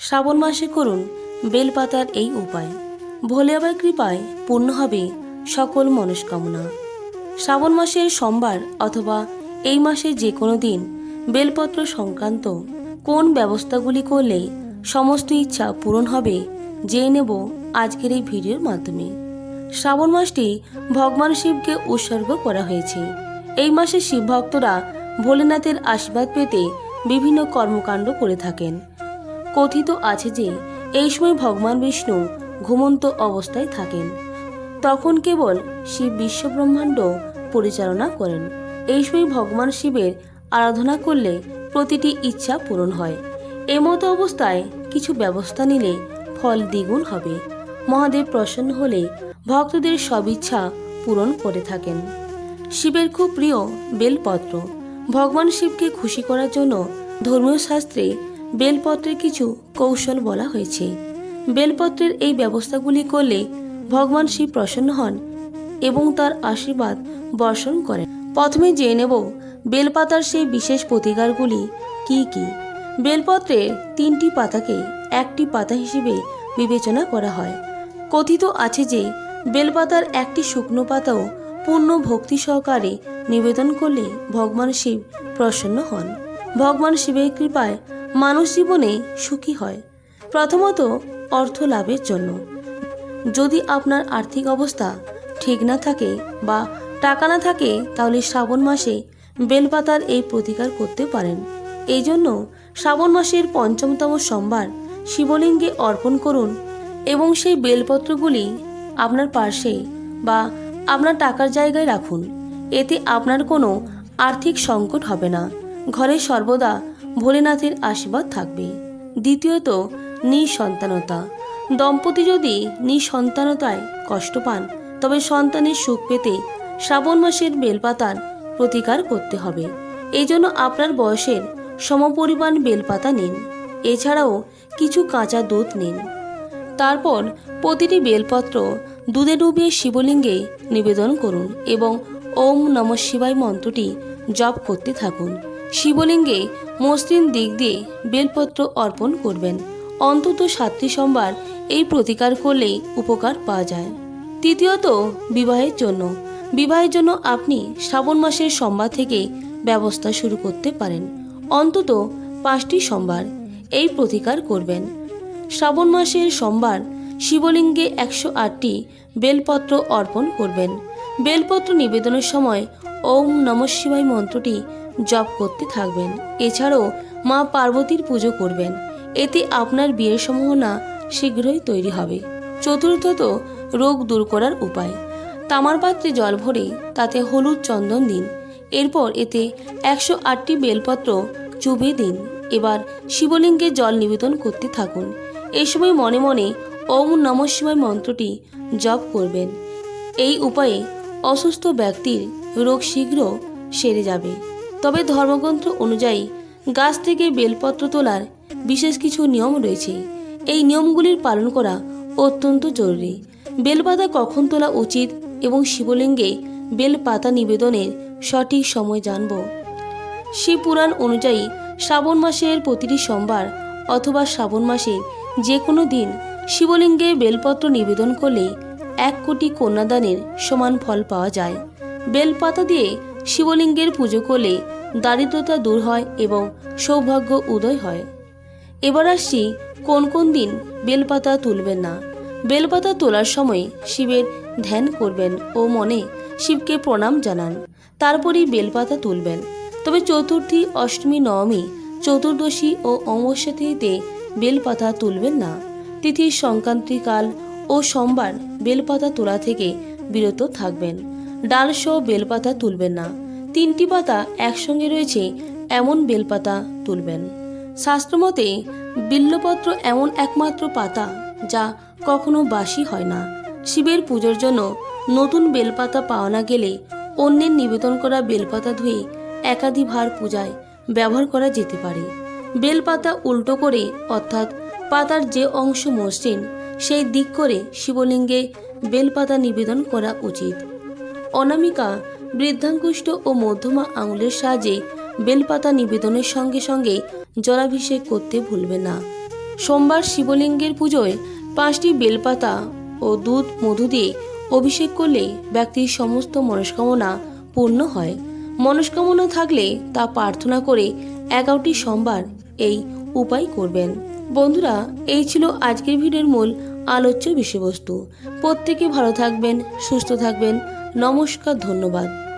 শ্রাবণ মাসে করুন বেলপাতার এই উপায়। ভোলে আবার কৃপায় পূর্ণ হবে সকল মনস্কামনা। শ্রাবণ মাসের সোমবার অথবা এই মাসের যে কোনো দিন বেলপত্র সংক্রান্ত কোন ব্যবস্থাগুলি করলে সমস্ত ইচ্ছা পূরণ হবে, জেনে নেব আজকের এই ভিডিওর মাধ্যমে। শ্রাবণ মাসটি ভগবান শিবকে উৎসর্গ করা হয়েছে। এই মাসে শিব ভক্তরা ভোলেনাথের আশীর্বাদ পেতে বিভিন্ন কর্মকাণ্ড করে থাকেন। কথিত আছে যে, এই সময় ভগবান বিষ্ণু ঘুমন্ত অবস্থায় থাকেন। তখন কেবল শিব বিশ্বব্রহ্মাণ্ড পরিচালনা করেন। এই সময় ভগবান শিবের আরাধনা করলে প্রতিটি ইচ্ছা পূরণ হয়। এমতো অবস্থায় কিছু ব্যবস্থা নিলে ফল দ্বিগুণ হবে। মহাদেব প্রসন্ন হলে ভক্তদের সব ইচ্ছা পূরণ করে থাকেন। শিবের খুব প্রিয় বেলপত্র। ভগবান শিবকে খুশি করার জন্য ধর্মীয় শাস্ত্রে বেলপত্রের কিছু কৌশল বলা হয়েছে। বেলপত্রের এই ব্যবস্থাগুলি করলে ভগবান শিব প্রসন্ন হন এবং তার আশীর্বাদ বর্ষণ করেন। প্রথমে জেনে নেব বেলপাতার সেই বিশেষ প্রতিকারগুলি কি কি। বেলপত্রের তিনটি পাতাকে একটি পাতা হিসেবে বিবেচনা করা হয়। কথিত আছে যে বেলপাতার একটি শুকনো পাতাও পূর্ণ ভক্তি সহকারে নিবেদন করলে ভগবান শিব প্রসন্ন হন। ভগবান শিবের কৃপায় মানুষ জীবনে সুখী হয়। প্রথমত অর্থ লাভের জন্য। যদি আপনার আর্থিক অবস্থা ঠিক না থাকে বা টাকা না থাকে, তাহলে শ্রাবণ মাসে বেলপাতার এই প্রতিকার করতে পারেন। এই জন্য শ্রাবণ মাসের পঞ্চমতম সোমবার শিবলিঙ্গে অর্পণ করুন এবং সেই বেলপত্রগুলি আপনার পার্শ্বে বা আপনার টাকার জায়গায় রাখুন। এতে আপনার কোনো আর্থিক সংকট হবে না। ঘরে সর্বদা ভোলেনাথের আশীর্বাদ থাকবে। দ্বিতীয়ত, নিঃসন্তানতা। দম্পতি যদি নিঃসন্তানতায় কষ্ট পান, তবে সন্তানের সুখ পেতে শ্রাবণ মাসের বেলপাতার প্রতিকার করতে হবে। এই জন্য আপনার বয়সের সমপরিমাণ বেলপাতা নিন। এছাড়াও কিছু কাঁচা দুধ নিন। তারপর প্রতিটি বেলপত্র দুধে ডুবিয়ে শিবলিঙ্গে নিবেদন করুন এবং ওম নম শিবায় মন্ত্রটি জপ করতে থাকুন। শিবলিঙ্গে মসৃণ দিক দিয়ে বেলপত্র অর্পণ করবেন। অন্তত সাতটি সোমবার এই প্রতিকার করলেই উপকার পাওয়া যায়। তৃতীয়ত, বিবাহের জন্য। বিবাহের জন্য আপনি শ্রাবণ মাসের সোমবার থেকে ব্যবস্থা শুরু করতে পারেন। অন্তত পাঁচটি সোমবার এই প্রতিকার করবেন। শ্রাবণ মাসের সোমবার শিবলিঙ্গে একশো আটটি বেলপত্র অর্পণ করবেন। বেলপত্র নিবেদনের সময় ওম নম শিবায় মন্ত্রটি জপ করতে থাকবেন। এছাড়াও মা পার্বতীর পুজো করবেন। এতে আপনার বিয়ের সম্ভাবনা শীঘ্রই তৈরি হবে। চতুর্থত রোগ দূর করার উপায়। তামার পাত্রে জল ভরে তাতে হলুদ চন্দন দিন। এরপর এতে একশো আটটি বেলপত্র চুবিয়ে দিন। এবার শিবলিঙ্গে জল নিবেদন করতে থাকুন। এই সময় মনে মনে ওম নম শিবায় মন্ত্রটি জপ করবেন। এই উপায়ে অসুস্থ ব্যক্তির রোগ শীঘ্র সেরে যাবে। তবে ধর্মগ্রন্থ অনুযায়ী গাছ থেকে বেলপত্র তোলার বিশেষ কিছু নিয়ম রয়েছে। এই নিয়মগুলির পালন করা অত্যন্ত জরুরি। বেলপাতা কখন তোলা উচিত এবং শিবলিঙ্গে বেলপাতা নিবেদনের সঠিক সময় জানব। শিবপুরাণ অনুযায়ী শ্রাবণ মাসের প্রতিটি সোমবার অথবা শ্রাবণ মাসের যে কোনো দিন শিবলিঙ্গে বেলপত্র নিবেদন করলে এক কোটি কন্যাদানের সমান ফল পাওয়া যায়। বেলপাতা দিয়ে শিবলিঙ্গের পুজো করলে দারিদ্রতা দূর হয় এবং সৌভাগ্য উদয় হয়। এবার আসছি কোন কোন দিন বেলপাতা তুলবেন না। বেলপাতা তোলার সময় শিবের ধ্যান করবেন ও মনে শিবকে প্রণাম জানান। তারপরই বেলপাতা তুলবেন। তবে চতুর্থী, অষ্টমী, নবমী, চতুর্দশী ও অমাবস্যা বেলপাতা তুলবেন না। তিথির সংক্রান্তিকাল ও সোমবার বেলপাতা তোলা থেকে বিরত থাকবেন। ডালসহ বেলপাতা তুলবেন না। তিনটি পাতা একসঙ্গে রয়েছে, এমন বেলপাতা তুলবেন। শাস্ত্রমতে, বিল্লপত্র এমন একমাত্র পাতা যা কখনো বাসি হয় না। শিবের পুজোর জন্য নতুন বেলপাতা পাওয়া না গেলে অন্যের নিবেদন করা বেলপাতা ধুয়ে একাধিভার পূজায় ব্যবহার করা যেতে পারে। বেলপাতা উল্টো করে, অর্থাৎ পাতার যে অংশ মসৃণ, সেই দিক করে শিবলিঙ্গে বেলপাতা নিবেদন করা উচিত। অনামিকা বৃদ্ধাঙ্কুষ্ঠ ও মধ্যমা আঙুলের সাহায্যে বেলপাতা নিবেদনের সঙ্গে সঙ্গে জলাভিষেক করতে ভুলবে না। সোমবার শিবলিঙ্গের পুজোয় পাঁচটি বেলপাতা ও দুধ মধু দিয়ে অভিষেক করলে ব্যক্তির সমস্ত মনস্কামনা পূর্ণ হয়। মনস্কামনা থাকলে তা প্রার্থনা করে এগারোটি সোমবার এই উপায় করবেন। বন্ধুরা, এই ছিল আজকের ভিডিওর মূল আলোচ্য বিষয়বস্তু। প্রত্যেকে ভালো থাকবেন, সুস্থ থাকবেন। নমস্কার ধন্যবাদ।